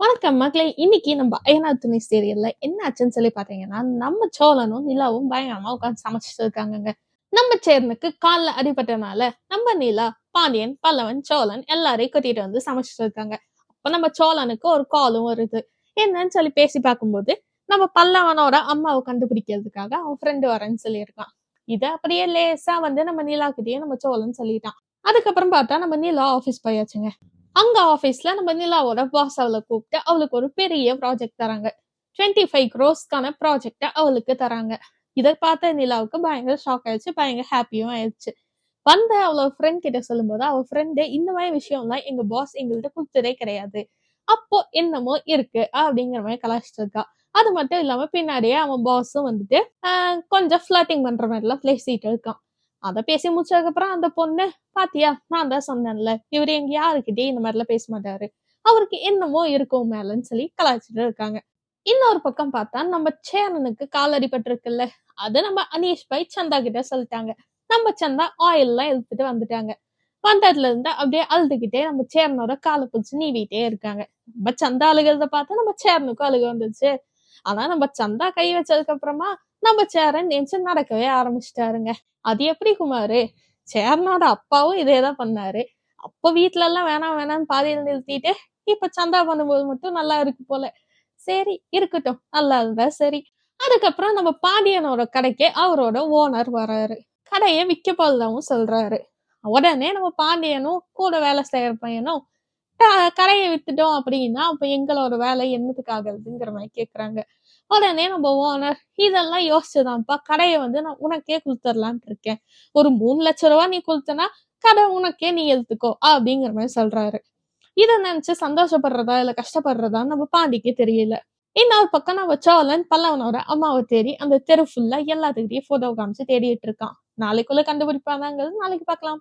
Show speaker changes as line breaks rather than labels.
வணக்கம் மக்களே இன்னைக்கு நம்ம அயனா துணை சீரியல்ல என்ன ஆச்சுன்னு சொல்லி பாத்தீங்கன்னா நம்ம சோழனும் நிலாவும் பயங்கரமா உட்காந்து சமைச்சிட்டு இருக்காங்கங்க. நம்ம சேர்னுக்கு கால்ல அடிபட்டனால நம்ம நிலா பாண்டியன் பல்லவன் சோழன் எல்லாரையும் கொட்டிட்டு வந்து சமைச்சிட்டு இருக்காங்க. அப்ப நம்ம சோழனுக்கு ஒரு காலும் வருது. என்னன்னு சொல்லி பேசி பார்க்கும்போது நம்ம பல்லவனோட அம்மாவை கண்டுபிடிக்கிறதுக்காக அவன் ஃப்ரெண்டு வரேன்னு சொல்லியிருக்கான். இதை அப்படியே லேசா வந்து நம்ம நிலாக்கிட்டயே நம்ம சோழன் சொல்லிட்டான். அதுக்கப்புறம் பார்த்தா நம்ம நிலா ஆஃபீஸ் போயாச்சுங்க. அங்க ஆஃபீஸ்ல நம்ம நிலாவோட பாஸ் அவளை கூப்பிட்டு அவளுக்கு ஒரு பெரிய ப்ராஜெக்ட் தராங்க. டுவெண்ட்டி ஃபைவ் க்ரோஸ்க்கான ப்ராஜெக்டை அவளுக்கு தராங்க. இதை பார்த்த நிலாவுக்கு பயங்கர ஷாக் ஆயிடுச்சு பயங்கர ஹாப்பியும் ஆயிடுச்சு. வந்த அவளோட ஃப்ரெண்ட் கிட்ட சொல்லும்போது அவள் ஃப்ரெண்டு இந்த மாதிரி விஷயம்லாம் எங்க பாஸ் எங்கள்கிட்ட கொடுத்ததே கிடையாது. அப்போ என்னமோ இருக்கு அப்படிங்கிற மாதிரி கலாச்சிட்டு இருக்கா. அது மட்டும் இல்லாம பின்னாடியே அவன் பாஸும் வந்துட்டு கொஞ்சம் ஃபிளட்டிங் பண்ற மாதிரிலாம் பேசிட்டு இருக்கான். அதை பேசி முடிச்சதுக்கப்புறம் அந்த பொண்ணு பாத்தியா நான் தான் சொன்னேன்ல இவர் எங்க யாருக்கிட்டே இந்த மாதிரிலாம் பேச மாட்டாரு. அவருக்கு என்னமோ இருக்கும் மேலன்னு சொல்லி கலாய்ச்சிட்டு இருக்காங்க. இன்னொரு பக்கம் பார்த்தா நம்ம சேரனுக்கு கால் அடிபட்டிருக்குல்ல அது நம்ம அனீஷ் பாய் சந்தா கிட்ட சொல்லிட்டாங்க. நம்ம சந்தா ஆயில்லாம் இழுத்துட்டு வந்துட்டாங்க. வந்ததுல இருந்து அப்படியே அழுதுகிட்டே நம்ம சேரனோட காலை பிடிச்சி நீவிட்டே இருக்காங்க. நம்ம சந்தா அழுகிறத பார்த்தா நம்ம சேரனுக்கும் அழுக வந்துச்சு ஆனா நம்ம சந்தா கை வச்சதுக்கு அப்புறமா நம்ம சேரன் நெஞ்சு நடக்கவே ஆரம்பிச்சிட்டாருங்க. அது எப்படி குமாரு? சேரனோட அப்பாவும் இதே தான் பண்ணாரு. அப்போ வீட்ல எல்லாம் வேணாம் வேணாம்னு பாதியில் நிறுத்திட்டு இப்ப சந்தா பண்ணும்போது மட்டும் நல்லா இருக்கு போல. சரி இருக்கட்டும். நல்லா இருந்தா சரி. அதுக்கப்புறம் நம்ம பாண்டியனோட கடைக்கு அவரோட ஓனர் வராரு. கடையை விற்க போதவும் சொல்றாரு. உடனே நம்ம பாண்டியனும் கூட வேலை செய்யற பையனும் கடையை வித்துட்டோம் அப்படின்னா அப்ப எங்களோட வேலை என்னத்துக்கு ஆகுறதுங்கிற மாதிரி கேக்குறாங்க. உடனே நம்ம ஓனர் இதெல்லாம் யோசிச்சுதான்ப்பா கடையை வந்து நான் உனக்கே கொடுத்துடலான்ட்டு இருக்கேன். ஒரு மூணு லட்ச ரூபா நீ கொடுத்தனா கடை உனக்கே நீ எடுத்துக்கோ அப்படிங்கிற மாதிரி சொல்றாரு. இதை நினைச்சு சந்தோஷப்படுறதா இல்ல கஷ்டப்படுறதா நம்ம பாண்டிக்கு தெரியல. இன்னொரு பக்கம் நம்ம சோழன் பல்லவனோட அம்மாவை தேடி அந்த தெரு ஃபுல்லா எல்லாத்துக்கிட்டையும் போட்டோ காமிச்சு தேடிட்டு இருக்கான். நாளைக்குள்ள கண்டுபிடிப்பானாங்கிறது நாளைக்கு பார்க்கலாம்.